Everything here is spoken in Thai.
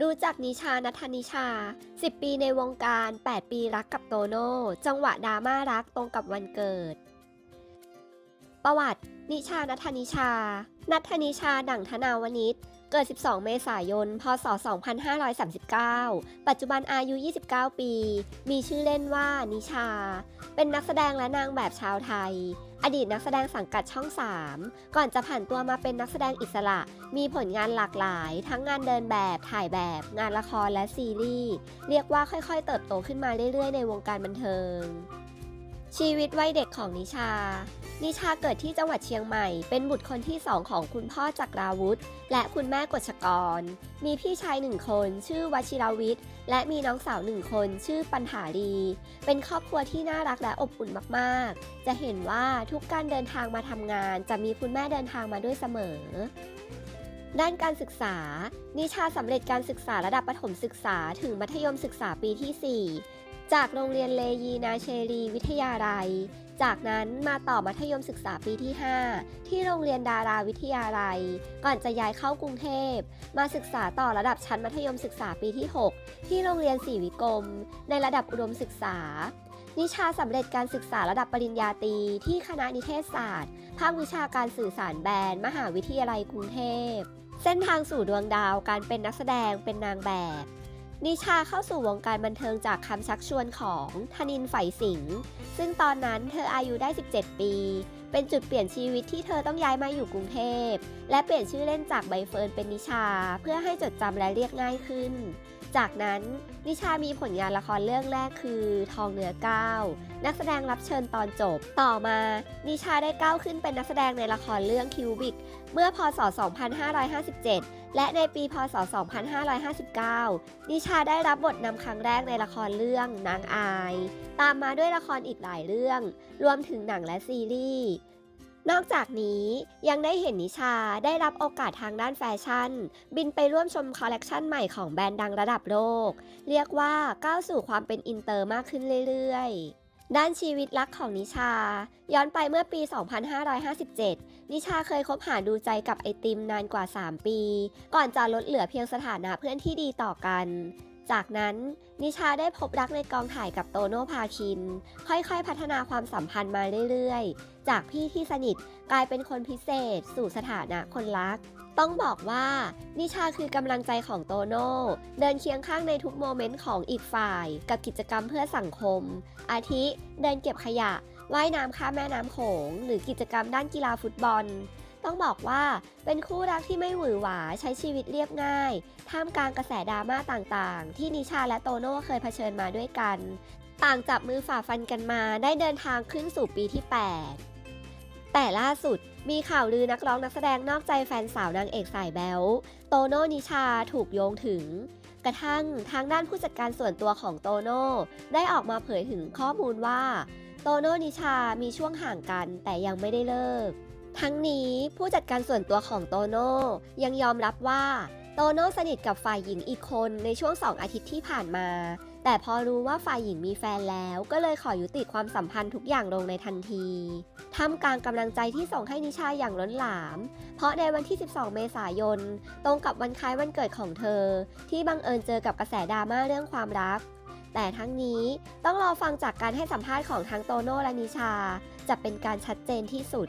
รู้จักนิชานัทนิชา 10 ปีในวงการ 8 ปีรักกับโตโน่ จังหวะดราม่ารักตรงกับวันเกิด ประวัติ นิชานัทนิชา นัทนิชาดั่งธนาวนิชเกิด 12 เมษายน พศ 2539 ปัจจุบันอายุ 29 ปี มีชื่อเล่นว่านิชา เป็นนักแสดงและนางแบบชาวไทย อดีตนักแสดงสังกัดช่อง 3 ก่อนจะผ่านตัวมาเป็นนักแสดงอิสระ มีผลงานหลากหลาย ทั้งงานเดินแบบ ถ่ายแบบ งานละครและซีรีส์ เรียกว่าค่อยๆ เติบโตขึ้นมาเรื่อยๆ ในวงการบันเทิง ชีวิตวัยเด็กของนิชา นิชาเกิดที่จังหวัดเชียงใหม่ เป็นบุตรคนที่สองของคุณพ่อจักราวุธ และคุณแม่กฎชกร มีพี่ชายหนึ่งคนชื่อวชิรวิทย์ และมีน้องสาวหนึ่งคนชื่อปัญหาลีเป็นครอบครัวที่น่ารักและอบอุ่นมากๆ จะเห็นว่าทุกการเดินทางมาทำงาน จะมีคุณแม่เดินทางมาด้วยเสมอด้านการศึกษา นิชาสำเร็จการศึกษาระดับประถมศึกษาถึงมัธยมศึกษาปีที่ 4 จากโรงเรียนเลยีนาเชรีวิทยาลัย จากนั้นมาต่อมัธยมศึกษาปีที่ 5 ที่โรงเรียนดาราวิทยาลัย ก่อนจะย้ายเข้ากรุงเทพ มาศึกษาต่อระดับชั้นมัธยมศึกษาปีที่ 6 ที่โรงเรียนศรีวิกรม ในระดับอุดมศึกษา นิชาสำเร็จการศึกษาระดับปริญญาตรีที่คณะนิเทศศาสตร์ ภาควิชาการสื่อสารแบรนด์ มหาวิทยาลัยกรุงเทพ เส้นทางสู่ดวงดาวการเป็นนักแสดงเป็นนางแบบ นิชาเข้าสู่วงการบันเทิงจากคำชักชวนของธนินไฝสิงห์ซึ่งตอนนั้นเธออายุได้ 17 ปี เป็นจุดเปลี่ยนชีวิตที่เธอต้องย้ายมาอยู่กรุงเทพ และเปลี่ยนชื่อเล่นจากใบเฟิร์นเป็นนิชา เพื่อให้จดจำและเรียกง่ายขึ้น จากนั้นนิชามีผลงานละครเรื่องแรกคือทองเหนือเก้านักแสดงรับเชิญตอนจบ ต่อมา นิชาได้ก้าวขึ้นเป็นนักแสดงในละครเรื่องคิวบิก เมื่อพศ 2557 และในปีพศ 2559 นิชาได้รับบทนำครั้งแรกในละครเรื่องนางอาย ตามมาด้วยละครอีกหลายเรื่อง รวมถึงหนังและซีรีส์ นอกจากนี้ยังได้เห็นนิชาได้รับโอกาสทางด้านแฟชั่น บินไปร่วมชมคอลเลกชันใหม่ของแบรนด์ดังระดับโลก เรียกว่าก้าวสู่ความเป็นอินเตอร์มากขึ้นเรื่อยๆด้านชีวิตรักของนิชา ย้อนไปเมื่อปี 2557 นิชาเคยคบหาดูใจกับไอติมนานกว่า 3 ปี ก่อนจะลดเหลือเพียงสถานะเพื่อนที่ดีต่อกัน จากนั้นนิชาได้พบรักในกองถ่ายกับโตโน่พาคิน ค่อยๆ พัฒนาความสัมพันธ์มาเรื่อยๆ จากพี่ที่สนิทกลายเป็นคนพิเศษ สู่สถานะคนรัก ต้องบอกว่านิชาคือกำลังใจของโตโน่เดินเคียงข้างในทุกโมเมนต์ของอีกฝ่าย กับกิจกรรมเพื่อสังคม อาทิเดินเก็บขยะว่ายน้ำข้ามแม่น้ำโขง หรือกิจกรรมด้านกีฬาฟุตบอล ต้องบอกว่าเป็นคู่รักที่ไม่หวือหวาใช้ชีวิตเรียบง่าย ท่ามกลางกระแสดราม่าต่างๆ ที่นิชาและโตโน่เคยเผชิญมาด้วยกัน ต่างจับมือฝ่าฟันกันมาได้เดินทางขึ้นสู่ปีที่ 8 แต่ล่าสุดมีข่าวลือนักร้องนักแสดงนอกใจแฟนสาวนางเอกสายแบลโตโน่นิชาถูกโยงถึง กระทั่งทางด้านผู้จัดการส่วนตัวของโตโน่ได้ออกมาเผยถึงข้อมูลว่า โตโน่นิชามีช่วงห่างกันแต่ยังไม่ได้เลิก ทั้งนี้ผู้จัดการส่วนตัวของโตโน่ยังยอมรับว่าโตโน่สนิทกับฝ่ายหญิงอีกคนในช่วงสองอาทิตย์ที่ผ่านมา แต่พอรู้ว่าฝ่ายหญิงมีแฟนแล้วก็เลยขอยุติความสัมพันธ์ทุกอย่างลงในทันทีท่ามกลางกำลังใจที่ส่งให้นิชาอย่างล้นหลาม เพราะในวันที่ 12 เมษายน ตรงกับวันคล้ายวันเกิดของเธอ ที่บังเอิญเจอกับกระแสดราม่าเรื่องความรัก แต่ทั้งนี้ต้องรอฟังจากการให้สัมภาษณ์ของทั้งโตโน่และนิชา จะเป็นการชัดเจนที่สุด